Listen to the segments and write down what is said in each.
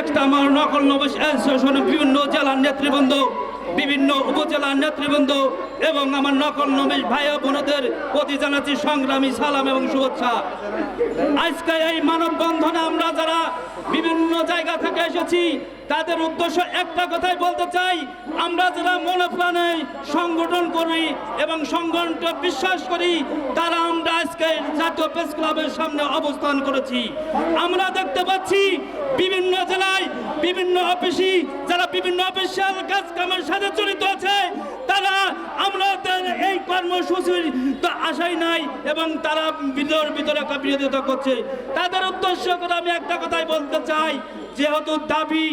একটা আমার নকল নবশ অ্যাসোসিয়েশনের বিভিন্ন জেলার নেতৃবৃন্দ, বিভিন্ন উপজেলার নেতৃবৃন্দ এবং আমার নকল নবীশ ভাই বোনদের প্রতি জানাচ্ছি সংগ্রামী সালাম এবং শুভেচ্ছা। আজকে এই মানববন্ধনে আমরা যারা বিভিন্ন জায়গা থেকে এসেছি। তাদের উদ্দেশ্য একটা কথাই বলতে চাই। আমরা যারা মনে প্রাণে সংগঠন করি এবং সংগঠনটা বিশ্বাস করি, তারা আমরা আজকে জাতীয় প্রেস ক্লাবের সামনে অবস্থান করেছি। আমরা দেখতে পাচ্ছি বিভিন্ন জেলায় বিভিন্ন অফিসি যারা বিভিন্ন অফিসিয়াল কাজ কামের সাথে জড়িত আছে, তারা আমাদের এই কর্মসূচির তো আশাই নাই এবং তারা ভিতর ভিতরে বিরোধিতা করছে। তাদের উদ্দেশ্য করে আমি একটা কথাই বলতে চাই, যেহেতু দাবি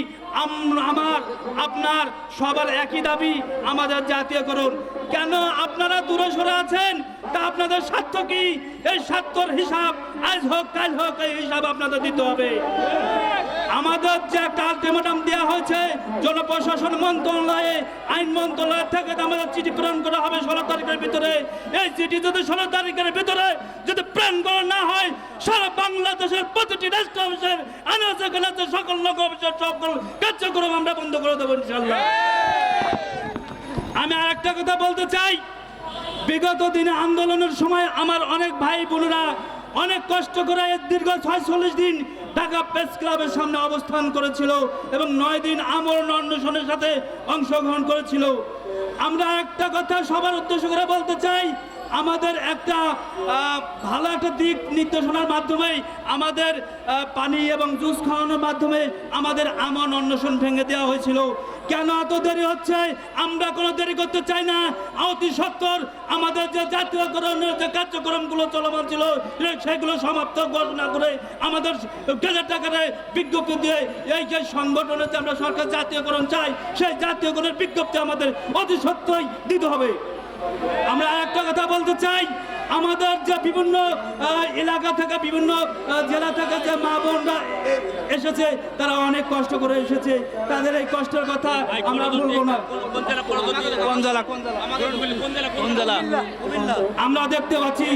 আমার, আপনার, সবার একই দাবি আমাদের জাতীয়করণ। কেন আপনারা দূরে সরে আছেন? তা আপনাদের স্বার্থ কি? এই স্বার্থর হিসাব আজ হোক, কাল হোক, এই হিসাব আপনাদের দিতে হবে। আমাদের যে একটা আলটিমেটাম দেওয়া হয়েছে, জনপ্রশাসন মন্ত্রণালয়ে, আইন মন্ত্রণালয় থেকে আমাদের চিঠি প্রেরণ করা হবে ষোলো তারিখের ভিতরে। এই চিঠি যদি ষোলো তারিখের ভিতরে যদি প্রেরণ করা না হয়, সারা বাংলাদেশের প্রতিটি রাষ্ট্র অফিসের, আনাচে সকল লোক অফিসের সকল কার্যক্রম আমরা বন্ধ করে দেবো ইনশাল্লাহ আমি আর একটা কথা বলতে চাই, বিগত দিনে আন্দোলনের সময় আমার অনেক ভাই বোনেরা অনেক কষ্ট করে দীর্ঘ ছয়চল্লিশ দিন ঢাকা প্রেস ক্লাবের সামনে অবস্থান করেছিল এবং নয় দিন আমরণ অন্বেষণের সাথে অংশগ্রহণ করেছিল। আমরা একটা কথা সবার উদ্দেশ্য করে বলতে চাই, আমাদের একটা ভালো একটা দিক নির্দেশনার মাধ্যমে আমাদের পানি এবং জুস খাওয়ানোর মাধ্যমে আমাদের আমন অন্বেষণ ভেঙে দেওয়া হয়েছিল। কেন এত দেরি হচ্ছে? আমরা কোনো দেরি করতে চাই না। অতি সত্তর, আমাদের যে জাতীয়করণের যে কার্যক্রমগুলো চলমান ছিল সেগুলো সমাপ্ত ঘোষণা করে আমাদের গেজেট আকারে বিজ্ঞপ্তি দিয়ে এই যে সংগঠনের যে আমরা সরকার জাতীয়করণ চাই, সেই জাতীয়করণের বিজ্ঞপ্তি আমাদের অতি সত্যই দিতে হবে। আমরা একটা কথা বলতে চাই আমাদের যে বিভিন্ন এলাকা থেকে বিভিন্ন জেলা থেকে যে মা বোনরা এসেছে তারা অনেক কষ্ট করে এসেছে। তাদের এই কষ্টের কথা আমরা বলব না। কোন জেলা? কোন জেলা? আমরা দেখতে পাচ্ছি